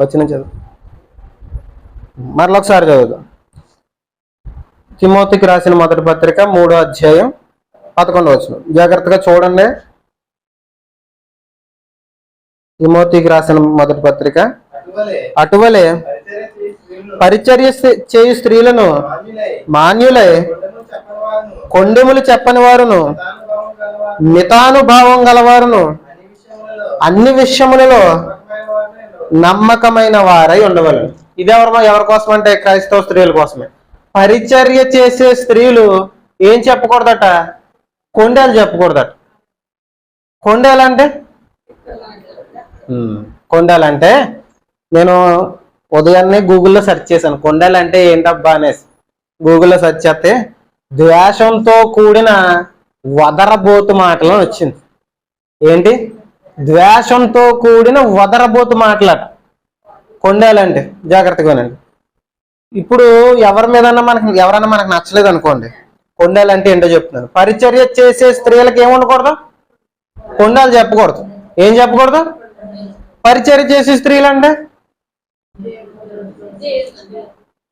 వచ్చిన చదువు. మరొకసారి ఒకసారి చదువుదాం. తిమోతికి రాసిన మొదటి పత్రిక మూడో అధ్యాయం పదకొండు వచ్చిన జాగ్రత్తగా చూడండి. తిమోతికి రాసిన మొదటి పత్రిక. అటువలే పరిచర్య చేయి స్త్రీలను చేయు స్త్రీలను మాన్యులై, కొండెములు చెప్పని వారును మితానుభావం గలవారును అన్ని విషయములలో నమ్మకమైన వారై ఉండవలను. ఇది ఎవరు ఎవరి కోసం అంటే క్రైస్తవ స్త్రీల కోసమే. పరిచర్య చేసే స్త్రీలు ఏం చెప్పకూడదట? కొండేలు చెప్పకూడదట. కొండేలంటే? ఉమ్, కొండేలంటే నేను ఉదయాన్నే గూగుల్లో సెర్చ్ చేశాను. కొండలు ఏంటబ్బా అనేసి. గూగుల్లో సెర్చ్ చేస్తే ద్వేషంతో కూడిన వదరబోతు మాటలు వచ్చింది. ఏంటి? ద్వేషంతో కూడిన వదరబోతు మాటలట. కొండేలంటే జాగ్రత్తగానండి ఇప్పుడు ఎవరి మీదన్నా మనకి ఎవరన్నా మనకు నచ్చలేదు అనుకోండి కొండేలంటే ఏంటో చెప్తున్నారు. పరిచర్య చేసే స్త్రీలకు ఏం ఉండకూడదు? కొండాలు చెప్పకూడదు. ఏం చెప్పకూడదు? పరిచర్య చేసే స్త్రీలు అంటే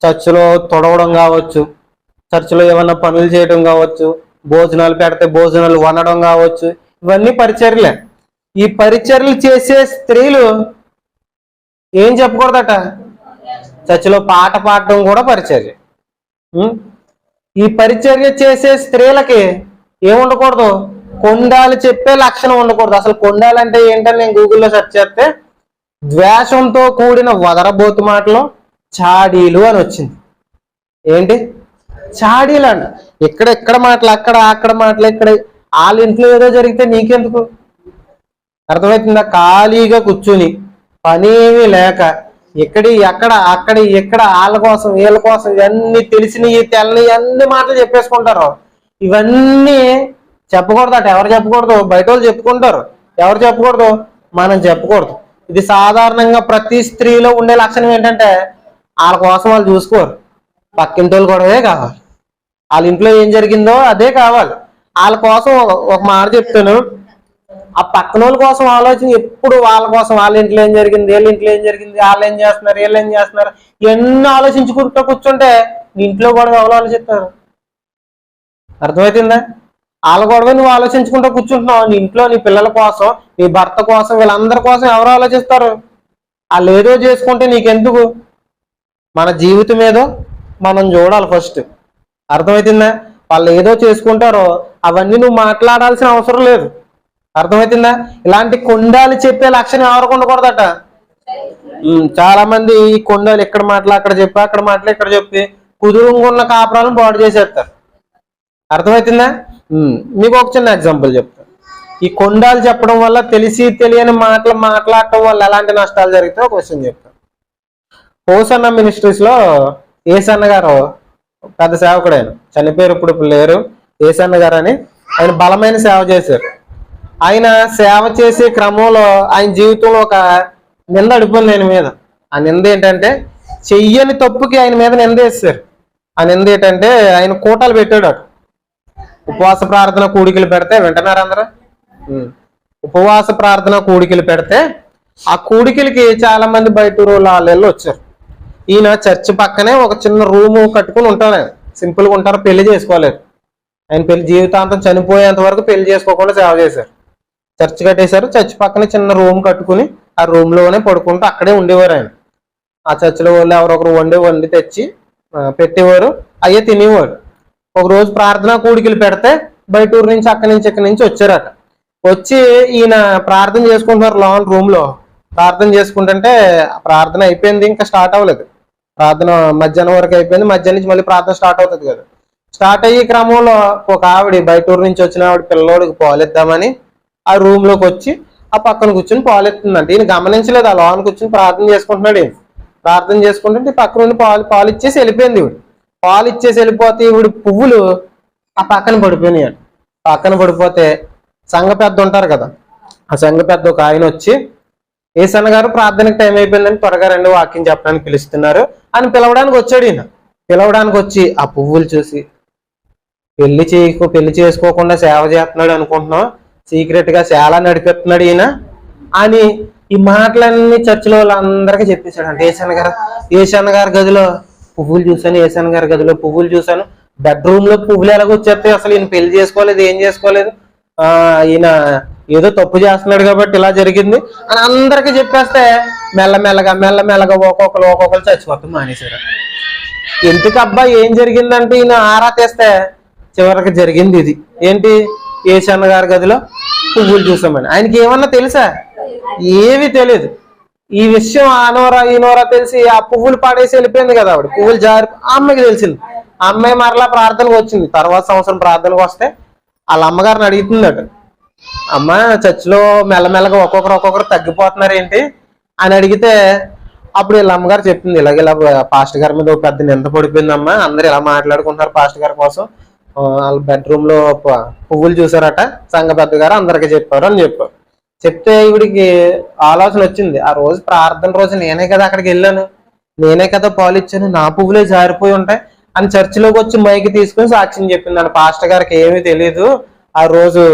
చర్చిలో తొడవడం కావచ్చు చర్చిలో ఏమన్నా పనులు చేయడం కావచ్చు భోజనాలు పెడితే భోజనాలు వండడం కావచ్చు ఇవన్నీ పరిచర్యలే. ఈ పరిచర్యలు చేసే స్త్రీలు ఏం చెప్పకూడదట? చర్చిలో పాట పాడడం కూడా పరిచర్య. ఈ పరిచర్య చేసే స్త్రీలకి ఏం ఉండకూడదు? కొండాలు చెప్పే లక్షణం ఉండకూడదు. అసలు కొండాలు అంటే ఏంటని నేను గూగుల్లో సెర్చ్ చేస్తే ద్వేషంతో కూడిన వదరబోతు మాటలు చాడీలు అని వచ్చింది. ఏంటి? చాడీలు అంట. ఇక్కడ ఇక్కడ మాటలు అక్కడ అక్కడ మాటలు ఇక్కడ వాళ్ళ ఇంట్లో ఏదో జరిగితే నీకెందుకు? అర్థమవుతుందా? ఖాళీగా కూర్చుని పనేమీ లేక ఇక్కడి ఎక్కడ అక్కడ ఎక్కడ వాళ్ళ కోసం వీళ్ళ కోసం ఇవన్నీ తెలిసినవి తెల్లని అన్ని మాటలు చెప్పేసుకుంటారు. ఇవన్నీ చెప్పకూడదు అట. ఎవరు చెప్పకూడదు? బయట వాళ్ళు చెప్పుకుంటారు. ఎవరు చెప్పకూడదు? మనం చెప్పకూడదు. ఇది సాధారణంగా ప్రతి స్త్రీలో ఉండే లక్షణం ఏంటంటే వాళ్ళ కోసం వాళ్ళు చూసుకోరు. పక్కింటి వాళ్ళు గొడవే కావాలి. వాళ్ళ ఇంట్లో ఏం జరిగిందో అదే కావాలి. వాళ్ళ కోసం ఒక మాట చెప్తాను. ఆ పక్కన వాళ్ళ కోసం ఆలోచన ఎప్పుడు వాళ్ళ కోసం వాళ్ళ ఇంట్లో ఏం జరిగింది వీళ్ళ ఇంట్లో ఏం జరిగింది వాళ్ళు ఏం చేస్తున్నారు వీళ్ళు ఏం చేస్తున్నారు ఎన్ని ఆలోచించుకుంటూ కూర్చుంటే ఇంట్లో గొడవ ఎవరు ఆలోచిస్తారు? అర్థమవుతుందా వాళ్ళ గొడవ నువ్వు ఆలోచించుకుంటూ కూర్చుంటున్నావు నీ ఇంట్లో నీ పిల్లల కోసం నీ భర్త కోసం వీళ్ళందరి కోసం ఎవరు ఆలోచిస్తారు? వాళ్ళు ఏదో చేసుకుంటే నీకెందుకు? మన జీవితం ఏదో మనం చూడాలి ఫస్ట్. అర్థమవుతుందా వాళ్ళు ఏదో చేసుకుంటారో అవన్నీ నువ్వు మాట్లాడాల్సిన అవసరం లేదు. అర్థమవుతుందా ఇలాంటి కొండాలు చెప్పే లక్షణం ఎవరికి ఉండకూడదట? చాలా మంది ఈ కొండాలు ఇక్కడ మాటలు అక్కడ చెప్పి అక్కడ మాటలు ఇక్కడ చెప్పి కుదురుంగున్న కాపురాలను బాడు చేసేస్తారు. అర్థమవుతుందా మీకు ఒక చిన్న ఎగ్జాంపుల్ చెప్తాను ఈ కొండాలు చెప్పడం వల్ల తెలిసి తెలియని మాటలు మాట్లాడటం వల్ల ఎలాంటి నష్టాలు జరిగితే ఒక విషయం చెప్తాను హోసన్న మినిస్ట్రీస్లో ఏసన్న గారు పెద్ద సేవకుడు ఆయన. చనిపోయారు ఇప్పుడు ఇప్పుడు లేరు. ఏసన్న గారు అని ఆయన బలమైన సేవ చేశారు. ఆయన సేవ చేసే క్రమంలో ఆయన జీవితంలో ఒక నింద అడిపోయింది ఆయన మీద. ఆ నింద ఏంటంటే చెయ్యని తప్పుకి ఆయన మీద నింద వేస్తారు ఆ నింద ఏంటంటే ఆయన కూటలు పెట్టాడు అటు. ఉపవాస ప్రార్థన కూడికలు పెడితే వింటున్నారు అందరూ? ఉపవాస ప్రార్థన కూడికలు పెడితే ఆ కూడికలకి చాలా మంది బయట ఊరు వాళ్ళు వచ్చారు. ఈయన చర్చ్ పక్కనే ఒక చిన్న రూము కట్టుకుని ఉంటారు ఆయన. సింపుల్గా ఉంటారు పెళ్ళి చేసుకోలేదు ఆయన పెళ్ళి జీవితాంతం చనిపోయేంత వరకు పెళ్ళి చేసుకోకుండా సేవ చేశారు. చర్చ్ కట్టేశారు. చర్చ్ పక్కన చిన్న రూమ్ కట్టుకుని ఆ రూమ్లోనే పడుకుంటూ అక్కడే ఉండేవారు ఆయన. ఆ చర్చిలో వాళ్ళు ఎవరొకరు వండి వండి తెచ్చి పెట్టేవారు. అయ్యే తినేవారు. ఒక రోజు ప్రార్థనా కూడికలు పెడితే బయట ఊరు నుంచి అక్కడి నుంచి ఇక్కడి నుంచి వచ్చారట. వచ్చి ఈయన ప్రార్థన చేసుకుంటున్నారు లోన్ రూమ్లో. ప్రార్థన చేసుకుంటుంటే ఆ ప్రార్థన అయిపోయింది ఇంకా స్టార్ట్ అవ్వలేదు. ప్రార్థన మధ్యాహ్నం వరకు అయిపోయింది. మధ్యాహ్నం నుంచి మళ్ళీ ప్రార్థన స్టార్ట్ అవుతుంది కదా. స్టార్ట్ అయ్యే క్రమంలో ఒక ఆవిడ బయట ఊరు నుంచి వచ్చిన ఆవిడ పిల్లోడికి పాలిద్దామని ఆ రూమ్లోకి వచ్చి ఆ పక్కన కూర్చొని పాలెత్తుందంట ఈయన గమనించలేదు ఆ లోన కూర్చొని ప్రార్థన చేసుకుంటున్నాడు ఈయన. ప్రార్థన చేసుకుంటుంటే ఈ పక్కన ఉండి పాలు పాలు ఇచ్చేసి వెళ్ళిపోయింది ఈవిడ. పాలు ఇచ్చేసి వెళ్ళిపోతే ఇవి పువ్వులు ఆ పక్కన పడిపోయినాయి పక్కన పడిపోతే సంఘ పెద్ద ఉంటారు కదా ఆ సంఘ పెద్ద ఒక ఆయన వచ్చి ఏసన్న గారు ప్రార్థనకి టైం అయిపోయిందని త్వరగా రెండు వాక్యం చెప్పడానికి పిలుస్తున్నారు అని పిలవడానికి వచ్చాడు ఈయన. పిలవడానికి వచ్చి ఆ పువ్వులు చూసి పెళ్ళి చేయకు పెళ్ళి చేసుకోకుండా సేవ చేస్తున్నాడు అనుకుంటున్నాం సీక్రెట్గా సేల నడిపిస్తున్నాడు ఈయన. అని ఈ మాటలన్నీ చర్చిలో వాళ్ళందరికీ చెప్పేశాడు అంటే ఏసన్ గారు ఏసన్ గారి గదిలో పువ్వులు చూశాను ఏసన్ గారి గదిలో పువ్వులు చూశాను. బెడ్రూమ్లో పువ్వులు ఎలాగో వచ్చేస్తాయి అసలు ఈయన పెళ్ళి చేసుకోలేదు ఏం చేసుకోలేదు. ఆ ఈయన ఏదో తప్పు చేస్తున్నాడు కాబట్టి ఇలా జరిగింది. అని అందరికీ చెప్పేస్తే మెల్లమెల్లగా మెల్లమెల్లగా ఒక్కొక్కరు ఒక్కొక్కరు చచ్చిపోతాం మానేశారు. ఎందుకు అబ్బాయి ఏం జరిగిందంటే ఈయన ఆరా తీస్తే చివరికి జరిగింది ఇది. ఏంటి? ఏషన్న గారి గదిలో పువ్వులు చూసామని. ఆయనకి ఏమన్నా తెలుసా? ఏమీ తెలియదు ఈ విషయం ఆనోరా ఈనోరా తెలిసి ఆ పువ్వులు పాడేసి వెళ్ళిపోయింది కదా ఆవిడ. పువ్వులు జారి ఆ అమ్మాయికి తెలిసింది. ఆ అమ్మాయి మరలా ప్రార్థనకు వచ్చింది. తర్వాత సంవత్సరం ప్రార్థనకు వస్తే వాళ్ళ అమ్మగారిని అడుగుతుందట. అమ్మ చర్చిలో మెల్లమెల్లగా ఒక్కొక్కరు ఒక్కొక్కరు తగ్గిపోతున్నారు ఏంటి? అని అడిగితే అప్పుడు వీళ్ళ అమ్మగారు చెప్పింది ఇలాగ ఇలా పాస్టర్ గారి మీద ఒక పెద్ద నింద పడిపోయిందమ్మా. అందరు ఇలా మాట్లాడుకుంటున్నారు పాస్టర్ గారి కోసం. వాళ్ళ బెడ్రూమ్లో పువ్వులు చూసారట సంఘ పెద్ద గారు అందరికీ చెప్పారు అని చెప్పారు. చెప్తే ఈవిడికి ఆలోచన వచ్చింది. ఆ రోజు ప్రార్థన రోజు నేనే కదా అక్కడికి వెళ్ళాను. నేనే కదా పాలు ఇచ్చాను. నా పువ్వులే జారిపోయి ఉంటాయి అని చర్చిలోకి వచ్చి మైకి తీసుకుని సాక్ష్యం చెప్పింది. అని పాస్టర్ గారికి ఏమీ తెలియదు ఆ రోజు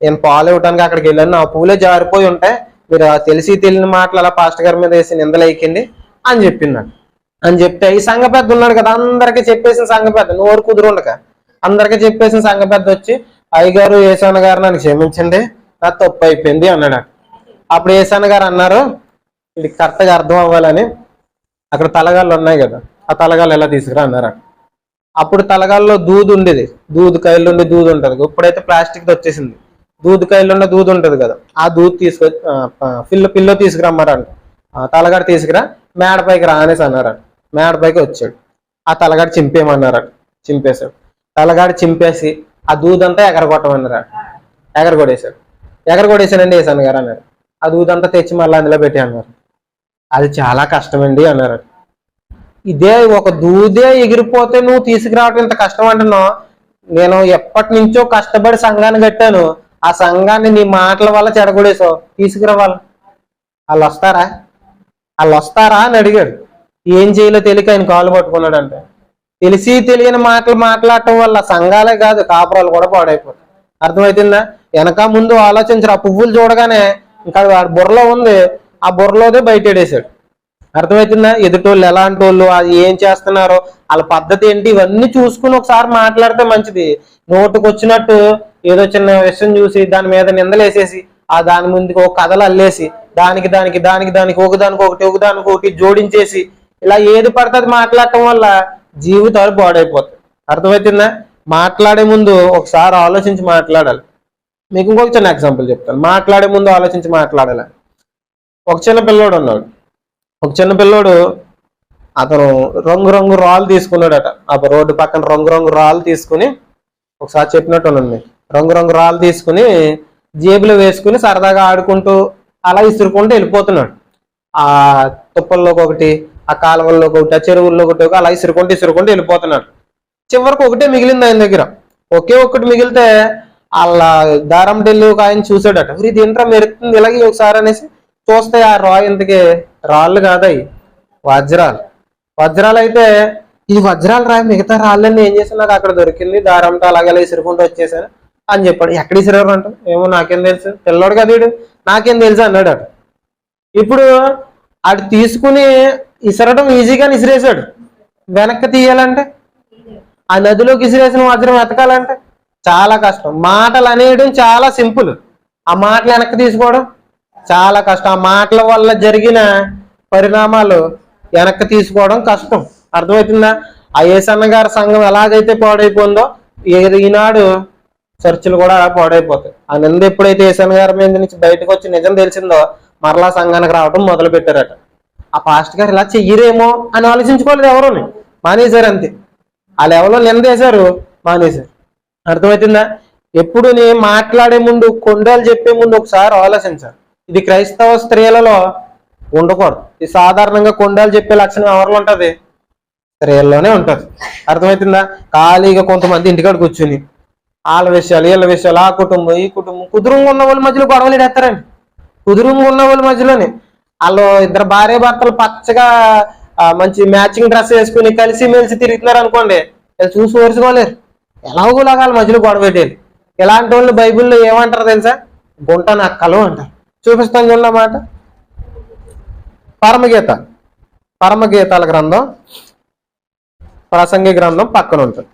నేను పాలు ఇవ్వడానికి అక్కడికి వెళ్ళాను. నా పువ్వులే జారిపోయి ఉంటాయి. మీరు తెలిసి తెలియని మాటలు అలా పాస్టర్ గారి మీద వేసి నిందలేకండి అని చెప్పిందండి అని చెప్తే ఈ సంఘ పెద్ద ఉన్నాడు కదా అందరికీ చెప్పేసిన సంఘ పెద్ద నోరు కుదురుండక అందరికీ చెప్పేసిన సంఘ పెద్ద వచ్చి అయ్యగారు ఏసాన గారు నన్ను క్షమించండి నా తప్పు అయిపోయింది అన్నాడు. అప్పుడు ఏసాన గారు అన్నారు ఇది కరెక్ట్గా అర్థం అవ్వాలని అక్కడ తలగాళ్ళు ఉన్నాయి కదా ఆ తలగాళ్ళు ఎలా తీసుకురా అన్నారు. అప్పుడు తలగాల్లో దూదు ఉండేది. దూదు కాయలు ఉండే దూది ఉంటుంది ఇప్పుడైతే ప్లాస్టిక్ వచ్చేసింది. దూదు కాయలు ఉండే దూది ఉంటుంది కదా ఆ దూదు తీసుకొచ్చి పిల్ల పిల్ల తీసుకురమ్మారంట. ఆ తలగాడు తీసుకురా మేడపైకి రానేసి అన్నారు మేడపైకి వచ్చాడు. ఆ తలగాడు చింపేయమన్నారట చింపేశాడు. తలగాడు చింపేసి ఆ దూదంతా ఎగరగొట్టమన్నారు ఎగరగొడేశాడు ఎగరగొడేశానండి వేసాను గారు అన్నారు. ఆ దూదంతా తెచ్చి మళ్ళీ అందులో పెట్టి అన్నారు. అది చాలా కష్టమండి అన్నారు. ఇదే ఒక దూదే ఎగిరిపోతే నువ్వు తీసుకురావడం ఇంత కష్టం అంటున్నావు? నేను ఎప్పటి నుంచో కష్టపడి సంఘాన్ని కట్టాను. ఆ సంఘాన్ని నీ మాటల వల్ల చెడగొడేసావు తీసుకురావాలి? వాళ్ళు వస్తారా? వాళ్ళు వస్తారా అని అడిగాడు. ఏం చేయాలో తెలియక ఆయన కాలు పట్టుకున్నాడు అంటే తెలిసి తెలియని మాటలు మాట్లాడటం వల్ల సంఘాలే కాదు కాపురాలు కూడా పాడైపోతాయి. అర్థమవుతుందా వెనక ముందు ఆలోచించరు ఆ పువ్వులు చూడగానే ఇంకా బుర్రలో ఉంది ఆ బుర్రలోదే బయటేడేశాడు. అర్థమవుతుందా ఎదుటోళ్ళు ఎలాంటి వాళ్ళు అది ఏం చేస్తున్నారో వాళ్ళ పద్ధతి ఏంటి ఇవన్నీ చూసుకుని ఒకసారి మాట్లాడితే మంచిది. నోటుకు వచ్చినట్టు ఏదో చిన్న విషయం చూసి దాని మీద నిందలేసేసి ఆ దాని ముందుకు ఒక కథలు అల్లేసి దానికి దానికి దానికి దానికి ఒకదానికి ఒకటి ఒకదానికి ఒకటి జోడించేసి ఇలా ఏది పడుతుంది మాట్లాడటం వల్ల జీవితాలు పాడైపోతాయి. అర్థమవుతుందా మాట్లాడే ముందు ఒకసారి ఆలోచించి మాట్లాడాలి. మీకు ఇంకొక చిన్న ఎగ్జాంపుల్ చెప్తాను. మాట్లాడే ముందు ఆలోచించి మాట్లాడాలి. ఒక చిన్న పిల్లోడు ఉన్నాడు. ఒక చిన్న పిల్లోడు అతను రంగు రంగు రాళ్ళు తీసుకున్నాడట. ఆ రోడ్డు పక్కన రంగు రంగు రాళ్ళు తీసుకుని ఒకసారి చెప్పినట్టు ఉన్నాను రంగు రంగు రాళ్ళు తీసుకుని జేబులో వేసుకుని సరదాగా ఆడుకుంటూ అలా ఇసురుకుంటూ వెళ్ళిపోతున్నాడు. ఆ తుప్పల్లోకి ఒకటి ఆ కాలువల్లో ఒకటి ఆ చెరువుల్లో ఒకటి అలా ఇసురుకుంటూ ఇసురుకుంటూ వెళ్ళిపోతున్నాడు. చివరికి ఒకటే మిగిలింది ఆయన దగ్గర. ఒకే ఒక్కటి మిగిలితే వాళ్ళ దారం ఢిల్లీ ఒక ఆయన చూసాడట ఇది ఏంట్రా మెరుగుతుంది ఇలాగే ఒకసారి అనేసి చూస్తే ఆ రాయి ఇంతకి రాళ్ళు కాదయి వజ్రాలు. వజ్రాలు అయితే ఇది వజ్రాలు రాయి మిగతా రాళ్ళని ఏం చేసి నాకు అక్కడ దొరికింది దారంతో అలాగే అలాగే ఇసురుకుంటూ వచ్చేసాను అని చెప్పాడు. ఎక్కడ ఇసిరారు అంట? ఏమో నాకేం తెలుసు. పిల్లోడు కదా వీడు. నాకేం తెలుసు అన్నాడు అట ఇప్పుడు అది తీసుకుని ఇసరడం ఈజీగా ఇసిరేసాడు వెనక్కి తీయాలంటే? ఆ నదిలోకి ఇసిరేసిన వజ్రం వెతకాలంటే? చాలా కష్టం. మాటలు అనేయడం చాలా సింపుల్. ఆ మాటలు వెనక్కి తీసుకోవడం చాలా కష్టం. ఆ మాటల వల్ల జరిగిన పరిణామాలు వెనక్కి తీసుకోవడం కష్టం. అర్థమవుతుందా ఆ ఏసన్న గారి సంఘం ఎలాగైతే పాడైపోయిందో ఈనాడు చర్చలు కూడా పాడైపోతాయి. ఆ నింద ఎప్పుడైతే ఏసన్న గారి మీద నుంచి బయటకు వచ్చి నిజం తెలిసిందో మరలా సంఘానికి రావడం మొదలు పెట్టారట. ఆ పాస్ట్ గారు ఇలా చెయ్యరేమో అని ఆలోచించుకోలేదు ఎవరుని? మానేశారు అంతే. ఆ లెవెల్లో నిందేశారు మానేశారు. అర్థమవుతుందా ఎప్పుడు నేను మాట్లాడే ముందు కొండలు చెప్పే ముందు ఒకసారి ఆలోచించాలి. ఇది క్రైస్తవ స్త్రీలలో ఉండకూడదు. ఇది సాధారణంగా కొండలు చెప్పే లక్షణం ఎవరిలో ఉంటుంది? స్త్రీల్లోనే ఉంటుంది. అర్థమవుతుందా ఖాళీగా కొంతమంది ఇంటికాడ కూర్చుని వాళ్ళ విషయాలు వీళ్ళ విషయాలు ఆ కుటుంబం ఈ కుటుంబం కుదురుంగా ఉన్న వాళ్ళ మధ్యలో గొడవలు ఎడతారండి కుదురుము ఉన్న వాళ్ళ మధ్యలోనే. వాళ్ళు ఇద్దరు భార్య భర్తలు పచ్చగా మంచి మ్యాచింగ్ డ్రెస్ వేసుకుని కలిసి మెలిసి తిరుగుతున్నారు అనుకోండి వీళ్ళు చూసి ఓర్చుకోలేరు. ఎలాగోలాగా వాళ్ళ మధ్యలో గొడవ పెట్టేది. ఇలాంటి వాళ్ళు బైబిల్లో ఏమంటారు తెలుసా? గుంట నక్కలు అంటారు. చూపిస్తాను చూడమాట పరమగీత. పరమగీతాల గ్రంథం ప్రసంగి గ్రంథం పక్కన ఉంటుంది.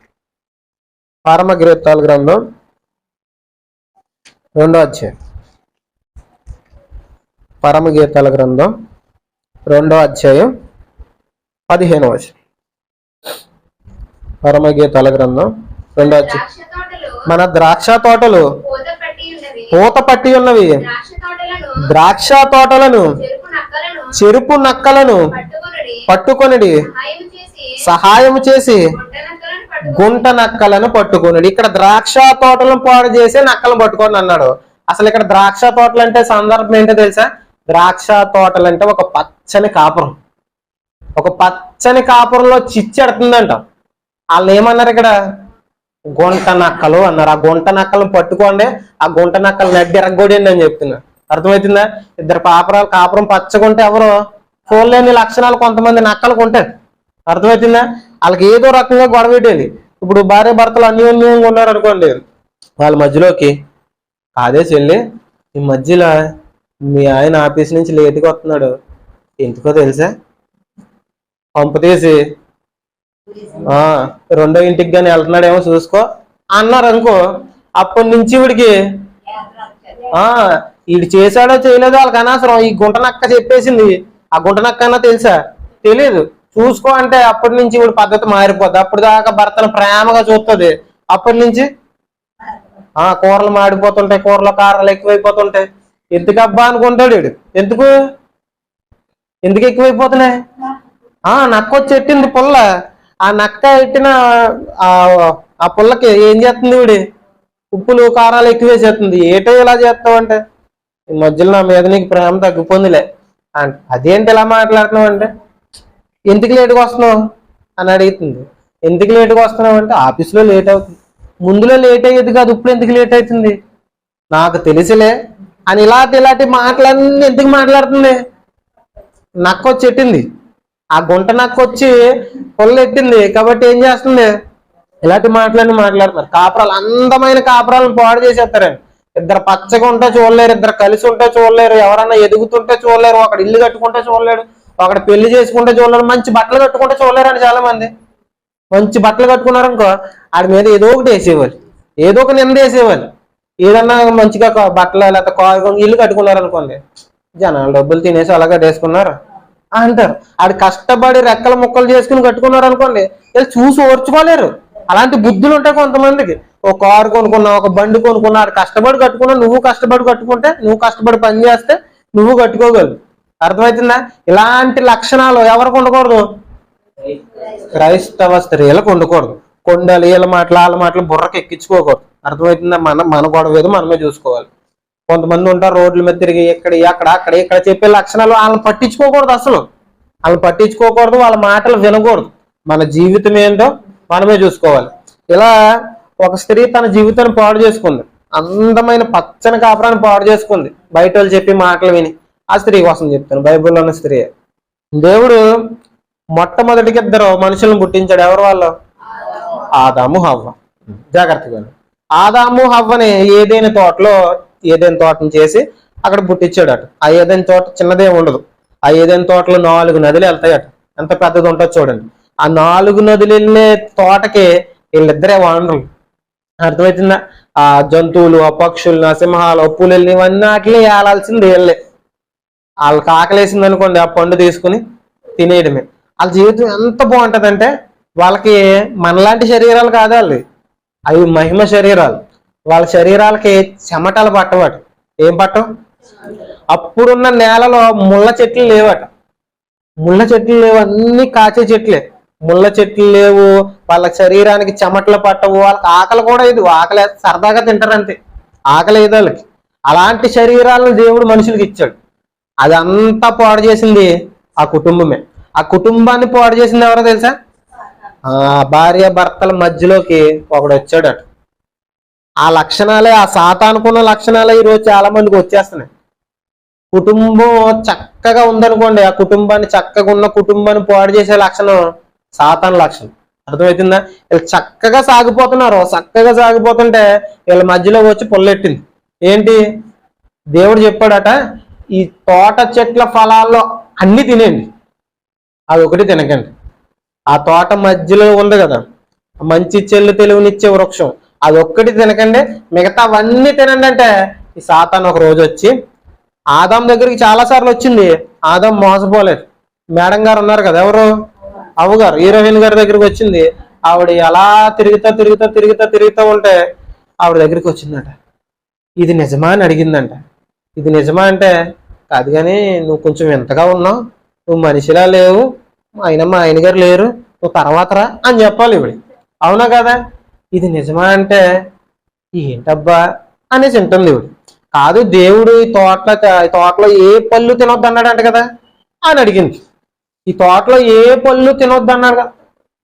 పరమగీతాల గ్రంథం రెండో అధ్యాయం. పరమగీతాల గ్రంథం రెండో అధ్యాయం పదిహేను వచ్చి పరమగీతాల గ్రంథం రెండో అధ్యాయం. మన ద్రాక్ష తోటలు పూత పట్టి ఉన్నవి. ద్రాక్ష తోటలను చెరుకు నక్కలను చెరుపు నక్కలను పట్టుకొనిడి సహాయం చేసి గుంట నక్కలను గుంట నక్కలను పట్టుకొనిడి. ఇక్కడ ద్రాక్ష తోటలను పాడు చేసి నక్కలను పట్టుకొని అన్నాడు. అసలు ఇక్కడ ద్రాక్ష తోటలు అంటే సందర్భం ఏంటో తెలుసా? ద్రాక్ష తోటలు అంటే ఒక పచ్చని కాపురం. ఒక పచ్చని కాపురంలో చిచ్చెడుతుందంట వాళ్ళు ఏమన్నారు ఇక్కడ? గుంట నక్కలు అన్నారు. ఆ గుంట నక్కలను పట్టుకోండి ఆ గుంట నక్కలు నడ్డి ఎరగొడండి అని చెప్తున్నా. అర్థమవుతుందా? ఇద్దరు పాపరాలు కాపురం పచ్చగుంటే ఎవరు? చూడలేని లక్షణాలు కొంతమంది నక్కలకు ఉంటాయి అర్థమవుతుందా? వాళ్ళకి ఏదో రకంగా గొడవ పెట్టేది. ఇప్పుడు భార్య భర్తలు అన్యోన్యంగా ఉన్నారు అనుకోండి వాళ్ళ మధ్యలోకి కాదే చెల్లి ఈ మధ్యలో మీ ఆయన ఆఫీస్ నుంచి లేట్గా వస్తున్నాడు. ఎందుకో తెలుసా? పంపతీసి ఆ రెండో ఇంటికి కానీ వెళ్తున్నాడేమో చూసుకో. అన్నారు అనుకో అప్పటి నుంచి ఇవిడికి ఆ వీడు చేశాడో చేయలేదో వాళ్ళకి అనవసరం. ఈ గుంట నక్క చెప్పేసింది. ఆ గుంట నక్క అన్నా తెలుసా? తెలియదు చూసుకో అంటే అప్పటి నుంచి ఇవి పద్ధతి మారిపోద్ది. అప్పుడు దాకా భర్తను ప్రేమగా చూస్తుంది అప్పటి నుంచి ఆ కూరలు మాడిపోతుంటాయి. కూరలు కారాలు ఎక్కువైపోతుంటాయి. ఎందుకు అబ్బా అనుకుంటాడు వీడు? ఎందుకు? ఎందుకు ఎక్కువైపోతున్నాయి? ఆ నక్క వచ్చి ఎట్టింది పుల్ల. ఆ నక్క ఎట్టిన ఆ పుల్లకి ఏం చేస్తుంది వీడి? ఉప్పులు కారాలు ఎక్కువ చేస్తుంది ఏటో ఇలా చేస్తావు అంటే? ఈ మధ్యలో నా మీద నీకు ప్రేమ తగ్గిపోందిలే అదేంటి ఇలా మాట్లాడుతున్నావు అంటే? ఎందుకు లేటుగా వస్తున్నావు? అని అడుగుతుంది. ఎందుకు లేటుగా వస్తున్నావు అంటే? ఆఫీస్లో లేట్ అవుతుంది. ముందులో లేట్ అయ్యేది కాదు ఇప్పుడు ఎందుకు లేట్ అవుతుంది? నాకు తెలిసిలే. అని ఇలాంటి ఇలాంటి మాటలన్నీ ఎందుకు మాట్లాడుతుంది? నక్కొచ్చి ఎట్టింది ఆ గుంట నక్కొచ్చి పొల్లెట్టింది కాబట్టి ఏం చేస్తుంది? ఇలాంటి మాటలన్నీ మాట్లాడుతున్నారు. కాపురాలు అందమైన కాపురాలను పాడు చేసేస్తారండి ఇద్దరు పచ్చగా ఉంటే చూడలేరు ఇద్దరు కలిసి ఉంటే చూడలేరు ఎవరన్నా ఎదుగుతుంటే చూడలేరు ఒకడు ఇల్లు కట్టుకుంటే చూడలేడు ఒకడు పెళ్ళి చేసుకుంటే చూడలేరు మంచి బట్టలు కట్టుకుంటే చూడలేరు అని చాలా మంది మంచి బట్టలు కట్టుకున్నారు అనుకో ఆడి మీద ఏదో ఒకటి వేసేవాళ్ళు. ఏదో ఒక నింద వేసేవాళ్ళు. ఏదన్నా మంచిగా బట్టలు లేకపోతే కారు ఇల్లు కట్టుకున్నారు అనుకోండి జనాలు డబ్బులు తినేసి అలాగే వేసుకున్నారు అంటారు. ఆడు కష్టపడి రెక్కల ముక్కలు చేసుకుని కట్టుకున్నారు అనుకోండి వీళ్ళు చూసి ఓర్చుకోలేరు. అలాంటి బుద్ధులు ఉంటాయి కొంతమందికి. ఒక కారు కొనుక్కున్నా ఒక బండి కొనుక్కున్నా ఆడు కష్టపడి కట్టుకున్నా నువ్వు కష్టపడి కట్టుకుంటే నువ్వు కష్టపడి పని చేస్తే నువ్వు కట్టుకోగలవు. అర్థమవుతుందా ఇలాంటి లక్షణాలు ఎవరికి ఉండకూడదు క్రైస్తవ స్త్రీలకు ఉండకూడదు కొండలు వీళ్ళ మాటలు వాళ్ళ మాటలు బుర్రకు ఎక్కించుకోకూడదు అర్థమవుతుందా? మన మన గొడవ ఏదో మనమే చూసుకోవాలి. కొంతమంది ఉంటారు రోడ్ల మీద తిరిగి ఇక్కడ అక్కడ అక్కడ ఇక్కడ చెప్పే లక్షణాలు వాళ్ళని పట్టించుకోకూడదు అసలు. వాళ్ళని పట్టించుకోకూడదు వాళ్ళ మాటలు వినకూడదు. మన జీవితం ఏంటో మనమే చూసుకోవాలి. ఇలా ఒక స్త్రీ తన జీవితాన్ని పాడు చేసుకుంది. అందమైన పచ్చని కాపురాన్ని పాడు చేసుకుంది. బయట వాళ్ళు చెప్పి మాటలు విని. ఆ స్త్రీ కోసం చెప్తాను. బైబిల్లో ఉన్న స్త్రీ దేవుడు మొట్టమొదటికి ఇద్దరు మనుషులను పుట్టించాడు. ఎవరు వాళ్ళు? ఆదాము హవ్వ. జాగ్రత్తగా ఆదాము హవ్వని ఏదైనా తోటలో ఏదైనా తోటను చేసి అక్కడ పుట్టించాడట. ఆ ఏదైనా తోట చిన్నదే ఉండదు. ఆ ఏదైనా తోటలో నాలుగు నదులు వెళ్తాయట. ఎంత పెద్దది ఉంటుందో చూడండి. ఆ నాలుగు నదులు వెళ్ళే తోటకి వీళ్ళిద్దరే వానరులు. అర్థమవుతుందా ఆ జంతువులు ఆ పక్షులు ఆ సింహాలు ఆ పులులు ఇవన్నీ వాటిని ఏలాల్సింది వీళ్ళే. వాళ్ళకి ఆకలేసింది అనుకోండి ఆ పండు తీసుకుని తినేయడమే. వాళ్ళ జీవితం ఎంత బాగుంటదంటే వాళ్ళకి మనలాంటి శరీరాలు కాదు వాళ్ళు అవి మహిమ శరీరాలు. వాళ్ళ శరీరాలకి చెమటలు పట్టవట. ఏం పట్టవు? అప్పుడున్న నేలలో ముళ్ళ చెట్లు లేవట. ముళ్ళ చెట్లు లేవు అన్ని కాచే చెట్లే. ముళ్ళ చెట్లు లేవు వాళ్ళ శరీరానికి చెమటలు పట్టవు వాళ్ళకి ఆకలి కూడా ఇది ఆకలి సరదాగా తింటారు అంతే. ఆకలి లేదు వాళ్ళకి. అలాంటి శరీరాలను దేవుడు మనుషులకి ఇచ్చాడు. అదంతా పాడు చేసింది ఆ కుటుంబమే. ఆ కుటుంబాన్ని పాడు చేసింది ఎవరో తెలుసా? భార్య భర్తల మధ్యలోకి ఒకడు వచ్చాడట. ఆ లక్షణాలే ఆ సాతానుకున్న లక్షణాలే ఈరోజు చాలా మందికి వచ్చేస్తున్నాయి. కుటుంబం చక్కగా ఉందనుకోండి ఆ కుటుంబాన్ని చక్కగా ఉన్న కుటుంబాన్ని పాడు చేసే లక్షణం సాతాన లక్షణం. అర్థమవుతుందా వీళ్ళు చక్కగా సాగిపోతున్నారు. చక్కగా సాగిపోతుంటే వీళ్ళ మధ్యలో వచ్చి పొల్లెట్టింది. ఏంటి? దేవుడు చెప్పాడట ఈ తోట చెట్ల ఫలాల్లో అన్ని తినేయండి. అది ఒకటి తినకండి. ఆ తోట మధ్యలో ఉంది కదా. మంచి చెల్లు తెలివినిచ్చే వృక్షం. అది ఒక్కటి తినకండి. మిగతా అవన్నీ తినండి అంటే ఈ సాతాన్ ఒక రోజు వచ్చి ఆదాం దగ్గరికి చాలా సార్లు వచ్చింది. ఆదాం మోసపోలేదు. మేడం గారు ఉన్నారు కదా ఎవరు? అవ్వ గారు హీరోయిన్ గారి దగ్గరికి వచ్చింది. ఆవిడ అలా తిరుగుతా తిరుగుతా తిరుగుతా తిరుగుతా ఉంటే ఆవిడ దగ్గరికి వచ్చిందట. ఇది నిజమా అని అడిగిందంట. ఇది నిజమా అంటే కాదు కానీ నువ్వు కొంచెం వింతగా ఉన్నావు. నువ్వు మనిషిలా లేవు. ఆయన మా ఆయన గారు లేరు. నువ్వు తర్వాతరా అని చెప్పాలి ఇవి అవునా కదా? ఇది నిజమా అంటే ఏంటబ్బా అనేసి ఉంటుంది ఇవి కాదు దేవుడు ఈ తోటలో ఈ తోటలో ఏ పళ్ళు తినొద్దు అన్నాడంట కదా అని అడిగింది. ఈ తోటలో ఏ పళ్ళు తినొద్దు అన్నాడు కదా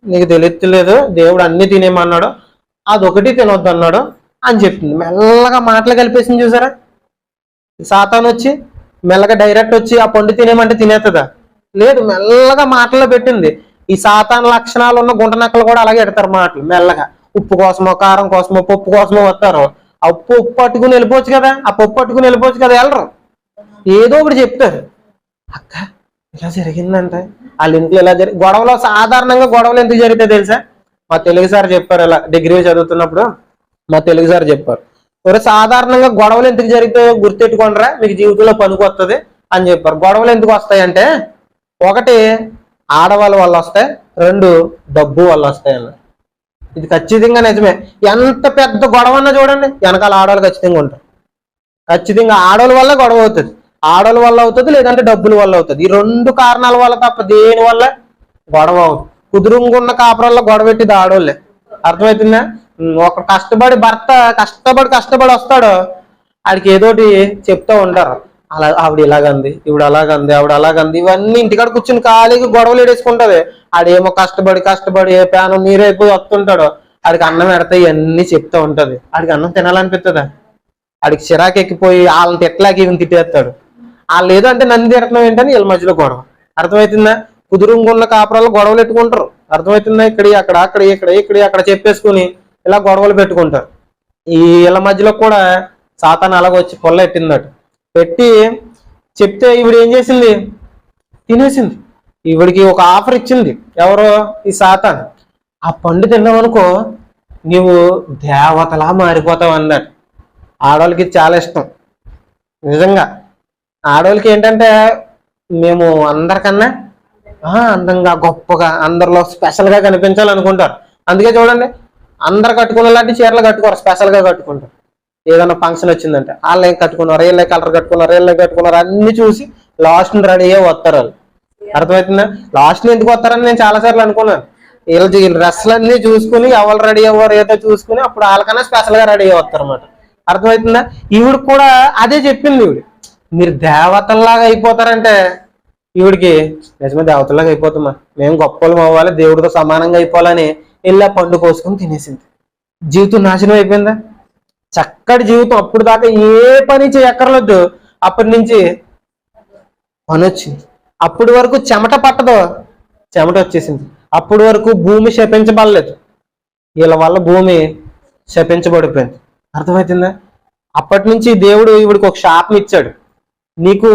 నీకు తెలియట్లేదు దేవుడు అన్ని తినేమన్నాడు అదొకటి తినొద్దు అన్నాడు అని చెప్తుంది మెల్లగా మాటలు కలిపేసింది చూసారా? సాతాన్ వచ్చి మెల్లగా డైరెక్ట్ వచ్చి ఆ పండు తినేమంటే తినేస్తుందా లేదు మెల్లగా మాటల్లో పెట్టింది. ఈ సాతాన్ లక్షణాలు ఉన్న గుంట నక్కలు కూడా అలాగే ఎడతారు మాటలు మెల్లగా. ఉప్పు కోసమో కారం కోసమో పప్పు కోసమో వస్తారు. ఆ ఉప్పు ఉప్పు పట్టుకుని వెళ్ళిపోవచ్చు కదా ఆ పప్పు పట్టుకుని వెళ్ళిపోవచ్చు కదా వెళ్ళరు ఏదో ఒకటి చెప్తారు. అక్క ఇలా జరిగిందంట వాళ్ళ ఇంట్లో ఇలా జరిగి గొడవలో సాధారణంగా గొడవలు ఎందుకు జరుగుతాయి తెలుసా? మా తెలుగు సార్ చెప్పారు ఇలా డిగ్రీ చదువుతున్నప్పుడు మా తెలుగు సార్ చెప్పారు. ఒక సాధారణంగా గొడవలు ఎందుకు జరుగుతాయో గుర్తెట్టుకోండిరా మీకు జీవితంలో పనికి వస్తుంది అని చెప్పారు. గొడవలు ఎందుకు వస్తాయంటే ఒకటి ఆడవాళ్ళ వల్ల వస్తాయి రెండు డబ్బు వల్ల వస్తాయి అన్న. ఇది ఖచ్చితంగా నిజమే. ఎంత పెద్ద గొడవ అన్నా చూడండి వెనకాల ఆడవాళ్ళు ఖచ్చితంగా ఉంటారు. ఖచ్చితంగా ఆడవాళ్ళ వల్ల గొడవ అవుతుంది. ఆడవాళ్ళ వల్ల అవుతుంది లేదంటే డబ్బుల వల్ల అవుతుంది. ఈ రెండు కారణాల వల్ల తప్ప దేని వల్ల? గొడవ అవుతుంది కుదురుంగున్న కాపురాల్లో గొడవ పెట్టింది ఆడవాళ్ళే. అర్థమవుతుందా? ఒక కష్టపడి భర్త కష్టపడి కష్టపడి వస్తాడు ఆడికి ఏదోటి చెప్తూ ఉంటారు. అలా ఆవిడ ఇలాగంది ఇవిడ అలాగంది ఆవిడ అలాగంది ఇవన్నీ ఇంటికాడ కూర్చుని ఖాళీగా గొడవలు ఏడేసుకుంటది ఆడేమో కష్టపడి కష్టపడి ఏ ప్యాను నీరైపోయి వస్తుంటాడు. ఆడికి అన్నం పెడతా ఇవన్నీ చెప్తూ ఉంటది. ఆడికి అన్నం తినాలనిపిస్తుందా ఆడికి చిరాకు ఎక్కిపోయి వాళ్ళని తిట్టలాకి ఈయన తిట్టేస్తాడు. వాళ్ళు ఏదో అంటే నన్ను ఏంటని వీళ్ళ మధ్యలో గొడవ. అర్థమవుతుందా కుదురుంగున్న కాపురాలు గొడవలు పెట్టుకుంటారు. అర్థమవుతుందా ఇక్కడ అక్కడ అక్కడ ఇక్కడ ఇక్కడ అక్కడ చెప్పేసుకుని ఇలా గొడవలు పెట్టుకుంటారు. ఈ వీళ్ళ మధ్యలో కూడా సాతాన్ అలాగ వచ్చి పొల్ల ఎట్టిందట. పెట్టి చెప్తే ఈవిడ ఏం చేసింది? తినేసింది. ఈవిడికి ఒక ఆఫర్ ఇచ్చింది. ఎవరు? ఈ సాతాన్. ఆ పండు తిన్నావనుకో నీవు దేవతలా మారిపోతావు అన్నాడు. ఆడవాళ్ళకి చాలా ఇష్టం. నిజంగా. ఆడవాళ్ళకి ఏంటంటే మేము అందరికన్నా అందంగా గొప్పగా అందరిలో స్పెషల్గా కనిపించాలనుకుంటారు. అందుకే చూడండి అందరు కట్టుకున్న లాంటి చీరలు కట్టుకోరు స్పెషల్గా కట్టుకుంటారు. ఏదైనా ఫంక్షన్ వచ్చిందంటే వాళ్ళు ఏం కట్టుకున్నారు వీళ్ళే కలర్ కట్టుకున్నారు వీళ్ళే కట్టుకున్నారు అన్ని చూసి లాస్ట్ రెడీ అయ్యే వస్తారు వాళ్ళు. అర్థమవుతుందా? లాస్ట్ ఎందుకు వస్తారని నేను చాలా సార్లు అనుకున్నాను. వీళ్ళ వీళ్ళ డ్రెస్సులు అన్ని చూసుకుని ఎవరు రెడీ అవ్వరు ఏదో చూసుకుని అప్పుడు వాళ్ళకన్నా స్పెషల్గా రెడీ అయ్యి అనమాట అర్థమవుతుందా? ఈవిడ కూడా అదే చెప్పింది ఈవిడ. మీరు దేవతల్లాగా అయిపోతారంటే ఈవిడికి నిజమే దేవతల్లాగా అయిపోతామా? మేము గొప్పలు అవ్వాలి దేవుడితో సమానంగా అయిపోవాలని వెళ్ళి ఆ పండు కోసుకొని తినేసింది. జీవితం నాశనం అయిపోయిందా? చక్కటి జీవితం అప్పుడు దాకా ఏ పని చేయక్కర్లేదు. అప్పటి నుంచి పని వచ్చింది. అప్పటి వరకు చెమట పట్టదు. చెమట వచ్చేసింది. అప్పటి వరకు భూమి శపించబడలేదు. వీళ్ళ వల్ల భూమి శపించబడిపోయింది. అర్థమవుతుందా అప్పటి నుంచి దేవుడు ఈవిడికి ఒక శాపం ఇచ్చాడు. నీకు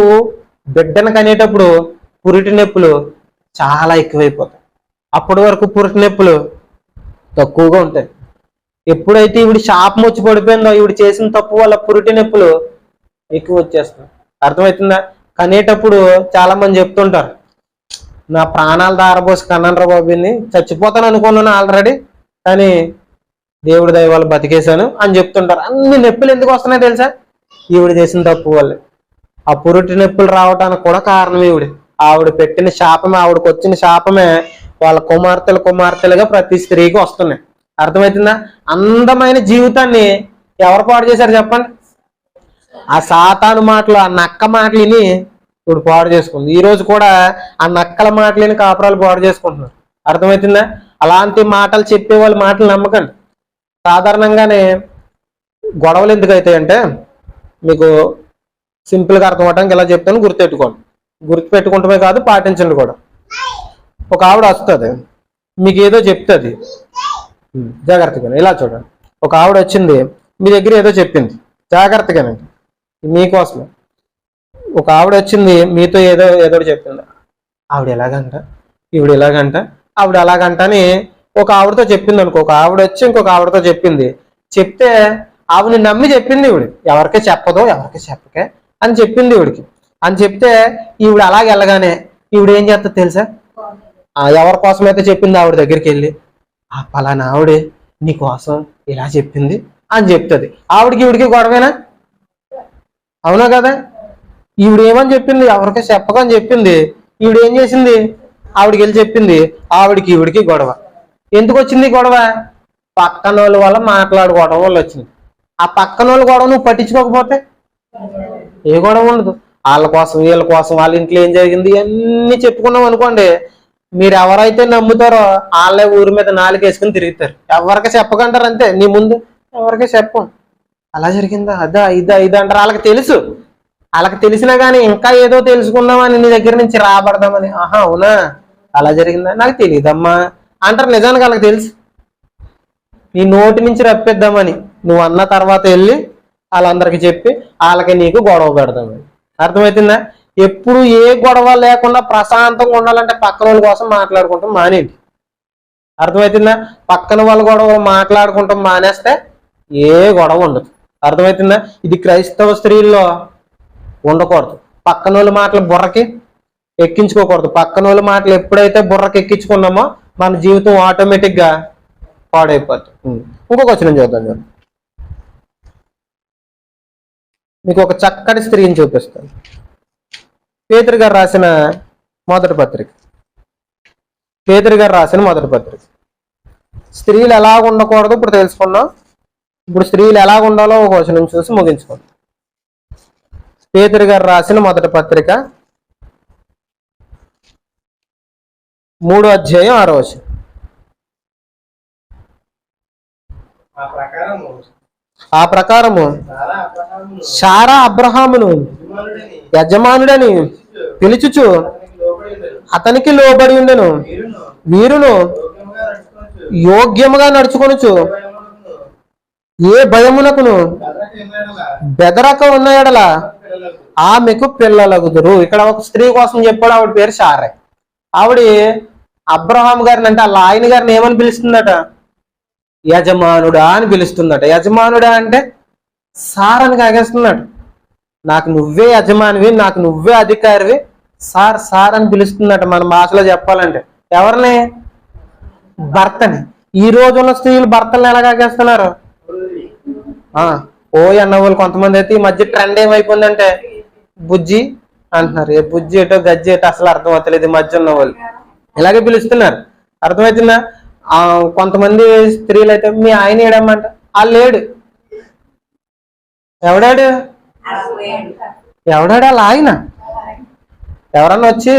బిడ్డను కనేటప్పుడు పురిటి నొప్పులు చాలా ఎక్కువైపోతాయి. అప్పటి వరకు పురిటి నొప్పులు తక్కువగా ఉంటాయి. ఎప్పుడైతే ఇవిడు శాపం వచ్చి పడిపోయిందో ఇవిడు చేసిన తప్పు వల్ల పురిటి నొప్పులు ఎక్కువ వచ్చేస్తున్నాయి. అర్థమవుతుందా? కనేటప్పుడు చాలా మంది చెప్తుంటారు నా ప్రాణాలు దారబోసి కన్నాను రా బాబుని చచ్చిపోతాను అనుకున్నాను ఆల్రెడీ కానీ దేవుడి దయ వల్ల బతికేశాను అని చెప్తుంటారు. అన్ని నొప్పులు ఎందుకు వస్తున్నాయి తెలుసా? ఈవిడ చేసిన తప్పు వల్లే. ఆ పురుటి నొప్పులు రావడానికి కూడా కారణం ఈవిడ. ఆవిడ పెట్టిన శాపమే ఆవిడకి వచ్చిన శాపమే వాళ్ళ కుమార్తెలు కుమార్తెలుగా ప్రతి స్త్రీకి వస్తున్నాయి. అర్థమవుతుందా అందమైన జీవితాన్ని ఎవరు పాడు చేశారు చెప్పండి? ఆ సాతాను మాటలు ఆ నక్క మాటలు విని ఇప్పుడు పాడు చేసుకుంది. ఈ రోజు కూడా ఆ నక్కల మాటలు విని కాపురాలు పాడు చేసుకుంటున్నారు. అర్థమవుతుందా అలాంటి మాటలు చెప్పే వాళ్ళ మాటలు నమ్మకండి. సాధారణంగానే గొడవలు ఎందుకు అవుతాయంటే మీకు సింపుల్గా అర్థం అవడానికి ఇలా చెప్తాను గుర్తుపెట్టుకోండి. గుర్తు పెట్టుకుంటమే కాదు పాటించండి కూడా. ఒక ఆవిడ వస్తుంది మీకు ఏదో చెప్తుంది. జాగ్రత్తగా ఇలా చూడండి. ఒక ఆవిడ వచ్చింది మీ దగ్గర ఏదో చెప్పింది. జాగ్రత్తగానండి మీకోసమే. ఒక ఆవిడ వచ్చింది మీతో ఏదో ఏదో ఒకటి చెప్పింది. ఆవిడ ఎలాగంట? ఈవిడ ఎలాగంట? ఆవిడ అలాగంట అని ఒక ఆవిడతో చెప్పింది అనుకో ఒక ఆవిడ వచ్చి ఇంకొక ఆవిడతో చెప్పింది. చెప్తే ఆవిడని నమ్మి చెప్పింది ఈవిడ. ఎవరికి చెప్పదో ఎవరికి చెప్పకే అని చెప్పింది ఈవిడికి. అని చెప్తే ఈవిడ అలాగెళ్ళగానే ఈవిడ ఏం చేస్తుంది తెలుసా? ఎవరి కోసమైతే చెప్పింది ఆవిడ దగ్గరికి వెళ్ళి? ఆ పలానా ఆవిడే నీకోసం ఇలా చెప్పింది అని చెప్తుంది. ఆవిడకి ఈవిడికి గొడవేనా? అవునా కదా? ఈవిడ ఏమని చెప్పింది? ఎవరికో చెప్పకని చెప్పింది. ఈవిడ ఏం చేసింది? ఆవిడకి వెళ్ళి చెప్పింది ఆవిడకి ఈవిడికి గొడవ. ఎందుకు వచ్చింది గొడవ? పక్కన వాళ్ళ వల్ల మాట్లాడుకోవడం వల్ల వచ్చింది. ఆ పక్కన వాళ్ళ గొడవ నువ్వు పట్టించుకోకపోతే ఏ గొడవ ఉండదు. వాళ్ళ కోసం వీళ్ళ కోసం వాళ్ళ ఇంట్లో ఏం జరిగింది? ఇవన్నీ చెప్పుకున్నాం అనుకోండి మీరు ఎవరైతే నమ్ముతారో వాళ్ళే ఊరి మీద నాలుగేసుకుని తిరుగుతారు. ఎవరికి చెప్పకంటారు అంతే నీ ముందు ఎవరికి చెప్పం. అలా జరిగిందా? అదా ఇదా ఇదా అంటారు. వాళ్ళకి తెలుసు. వాళ్ళకి తెలిసినా కానీ ఇంకా ఏదో తెలుసుకుందామని నీ దగ్గర నుంచి రాబడదామని. ఆహా అవునా? అలా జరిగిందా? నాకు తెలియదమ్మా అంటారు నిజానికి వాళ్ళకి తెలుసు. నీ నోటి నుంచి రప్పిద్దామని. నువ్వు అన్న తర్వాత వెళ్ళి వాళ్ళందరికి చెప్పి వాళ్ళకి నీకు గొడవ పెడదామని. అర్థమవుతుందా ఎప్పుడు ఏ గొడవ లేకుండా ప్రశాంతంగా ఉండాలంటే పక్కన వాళ్ళ కోసం మాట్లాడుకుంటాం మానేయండి. అర్థమవుతుందా పక్కన వాళ్ళ గొడవ మాట్లాడుకుంటాం మానేస్తే ఏ గొడవ ఉండదు. అర్థమవుతుందా ఇది క్రైస్తవ స్త్రీల్లో ఉండకూడదు. పక్కన వాళ్ళ మాటలు బుర్రకి ఎక్కించుకోకూడదు. పక్కన వాళ్ళ మాటలు ఎప్పుడైతే బుర్రకి ఎక్కించుకున్నామో మన జీవితం ఆటోమేటిక్గా పాడైపోతుంది ఇంకొక వచ్చిన చూద్దాం చూడండి మీకు ఒక చక్కటి స్త్రీని చూపిస్తాను. పేతురు గారు రాసిన మొదటి పత్రిక. పేతురు గారు రాసిన మొదటి పత్రిక. స్త్రీలు ఎలా ఉండకూడదు ఇప్పుడు తెలుసుకున్నాం ఇప్పుడు స్త్రీలు ఎలా ఉండాలో ఒక వచనం చూసి ముగించుకుందాం. పేతురు గారు రాసిన మొదటి పత్రిక మూడో అధ్యాయం ఆరో వచనం. ఆ ప్రకారము శారా అబ్రహామును యజమానుడని పిలుచుచు అతనికి లోబడి ఉండెను. వీరును యోగ్యముగా నడుచుకొనుచు ఏ భయమునకును బెదరక ఉన్న ఎడల పిల్లలకు ఆమెకు పిల్లలగుదురు. ఇక్కడ ఒక స్త్రీ కోసం చెప్పాడు ఆవిడ పేరు షారే. ఆవిడ అబ్రహాం గారిని అంటే వాళ్ళ ఆయన గారిని ఏమని పిలుస్తుందట? యజమానుడా అని పిలుస్తుందట. యజమానుడా అంటే సార్ అని కాగేస్తున్నాడు. నాకు నువ్వే యజమానివి నాకు నువ్వే అధికారివి. సార్ సార్ అని పిలుస్తుందట మన భాషలో చెప్పాలంటే. ఎవరిని? భర్తని. ఈ రోజున్న స్త్రీలు భర్తలను ఎలా కాకేస్తున్నారు? ఆ, ఓ అన్న వాళ్ళు కొంతమంది అయితే ఈ మధ్య ట్రెండ్ ఏమైపోయిందంటే బుజ్జి అంటున్నారు. ఏ బుజ్జి ఏటో గజ్జి ఏటో అసలు అర్థం అవుతలేదు ఈ మధ్య ఉన్న వాళ్ళు. ఇలాగే పిలుస్తున్నారు. అర్థమవుతుందా? ఆ కొంతమంది స్త్రీలు అయితే మీ ఆయన ఏడమ్మంట. ఆ లేడు. ఎవడాడు? ఎవడాడు? అలా ఆయన? ఎవరన్నా వచ్చి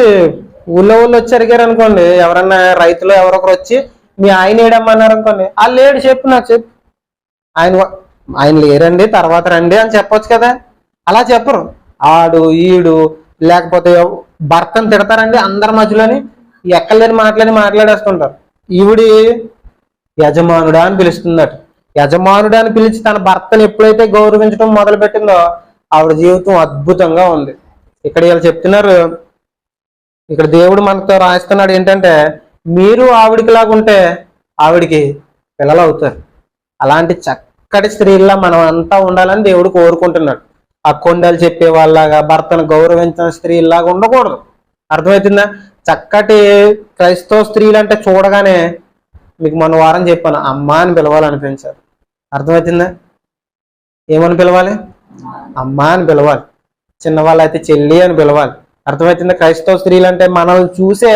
ఊళ్ళో ఊళ్ళో వచ్చి అడిగారు అనుకోండి. ఎవరన్నా రైతులు ఎవరొకరు వచ్చి మీ ఆయన ఏడమ్మన్నారు అనుకోండి. ఆ లేడు చెప్పు నాకు చెప్పు. ఆయన ఆయన లేరండి తర్వాత రండి అని చెప్పొచ్చు కదా. అలా చెప్పరు. ఆడు ఈడు లేకపోతే భర్తను తిడతారండి అందరి మధ్యలోని. ఎక్కలేని మాటలని మాట్లాడేస్తుంటారు. ఈవిడి యజమానుడా అని పిలుస్తుందట. యజమానుడా అని పిలిచి తన భర్తను ఎప్పుడైతే గౌరవించడం మొదలు పెట్టిందో ఆవిడ జీవితం అద్భుతంగా ఉంది. ఇక్కడ వీళ్ళు చెప్తున్నారు ఇక్కడ దేవుడు మనతో రాయిస్తున్నాడు ఏంటంటే మీరు ఆవిడికి లాగుంటే ఆవిడికి పిల్లలు అవుతారు. అలాంటి చక్కటి స్త్రీల్లా మనం అంతా ఉండాలని దేవుడు కోరుకుంటున్నాడు. ఆ కొండలు చెప్పే వాళ్ళలాగా భర్తను గౌరవించిన స్త్రీలాగా ఉండకూడదు. అర్థమవుతుందా? చక్కటి క్రైస్తవ స్త్రీలు అంటే చూడగానే మీకు మన వారం చెప్పాను అమ్మ అని పిలవాలనిపించారు అర్థమవుతుందా? ఏమని పిలవాలి? అమ్మ అని పిలవాలి. చిన్నవాళ్ళు అయితే చెల్లి అని పిలవాలి. అర్థమవుతుంది క్రైస్తవ స్త్రీలు అంటే మనల్ని చూసే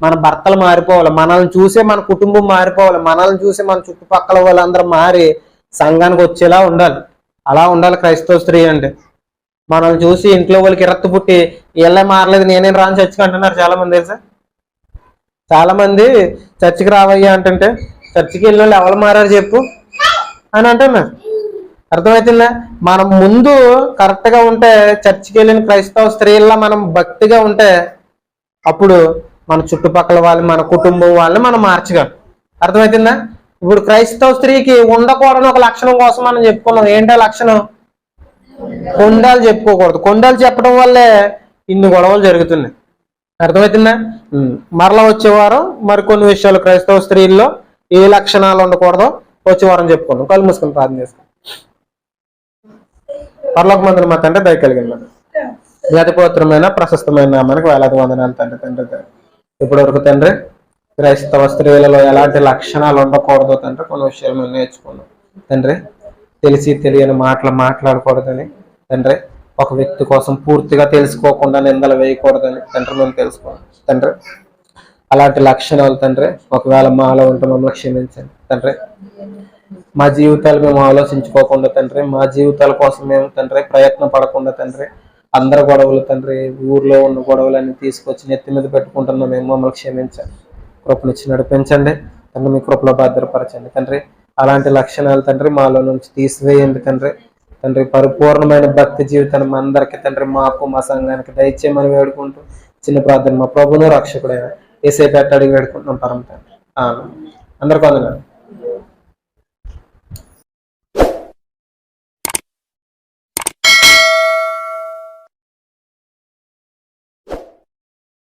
మన భర్తలు మారిపోవాలి. మనల్ని చూసే మన కుటుంబం మారిపోవాలి. మనల్ని చూసే మన చుట్టుపక్కల వాళ్ళందరూ మారి సంఘానికి వచ్చేలా ఉండాలి. అలా ఉండాలి క్రైస్తవ స్త్రీ అంటే. మనల్ని చూసి ఇంట్లో వాళ్ళకి ఇరత్తు పుట్టి వీళ్ళే మారలేదు నేనేం రాని చర్చికి అంటున్నారు చాలా మంది తెలుసా? చాలా మంది చర్చికి రావయ్యా అంటుంటే చర్చికి వెళ్ళి వాళ్ళు ఎవరు మారారు చెప్పు అని అంటున్నారు. అర్థమవుతుందా మనం ముందు కరెక్ట్గా ఉంటే చర్చికి వెళ్ళిన క్రైస్తవ స్త్రీల్లో మనం భక్తిగా ఉంటే అప్పుడు మన చుట్టుపక్కల వాళ్ళు మన కుటుంబం వాళ్ళని మనం మార్చగలం. అర్థమవుతుందా ఇప్పుడు క్రైస్తవ స్త్రీకి ఉండకూడని ఒక లక్షణం కోసం మనం చెప్పుకున్నాం. ఏంటో లక్షణం? కొండాలు చెప్పుకోకూడదు. కొండాలు చెప్పడం వల్లే ఇన్ని గొడవలు జరుగుతున్నాయి. అర్థమవుతుందా మరలా వచ్చే వారం మరికొన్ని విషయాలు క్రైస్తవ స్త్రీల్లో ఏ లక్షణాలు ఉండకూడదో వచ్చే వారం చెప్పుకుందాం. కళ్ళు మూసుకొని ప్రార్థన చేసుకుందాం పర్లోక మందిని మా తండ్రి దయ కలిగిన జ్ఞాతిపోత్రమైన ప్రశస్తమైన నామానికి వేలాది వందనాలు తండ్రి తండ్రి ఇప్పటి వరకు తండ్రి క్రైస్తవ స్త్రీలలో ఎలాంటి లక్షణాలు ఉండకూడదు తండ్రి కొన్ని విషయాలు మేము నేర్చుకున్నాం. తండ్రి తెలిసి తెలియని మాటలు మాట్లాడకూడదని తండ్రి ఒక వ్యక్తి కోసం పూర్తిగా తెలుసుకోకుండా నిందలు వేయకూడదని తండ్రి మేము తెలుసుకోవాలి తండ్రి అలాంటి లక్షణాలు తండ్రి ఒకవేళ మాలో ఉంటే మమ్మల్ని క్షమించండి. తండ్రి మా జీవితాలు మేము ఆలోచించుకోకుండా తండ్రి మా జీవితాల కోసం మేము తండ్రి ప్రయత్నం పడకుండా తండ్రి అందరి గొడవలు తండ్రి ఊర్లో ఉన్న గొడవలన్నీ తీసుకొచ్చి నెత్తి మీద పెట్టుకుంటున్నాం మేము మమ్మల్ని క్షమించండి. కృపనిచ్చి నడిపించండి. తండ్రి మీ కృపలో భద్రపరచండి తండ్రి. అలాంటి లక్షణాలు తండ్రి మాలో నుంచి తీసివేయండి తండ్రి. తండ్రి పరిపూర్ణమైన భక్తి జీవితాన్ని మా అందరికీ తండ్రి మాకు మా సంఘానికి దయచేయమని వేడుకుంటూ చిన్న ప్రార్థన మా ప్రభును రక్షకుడైన ఏసే పెట్ట అడిగి వేడుకుంటున్నాం పరమ తండ్రి. అందరికీ వందనాలు.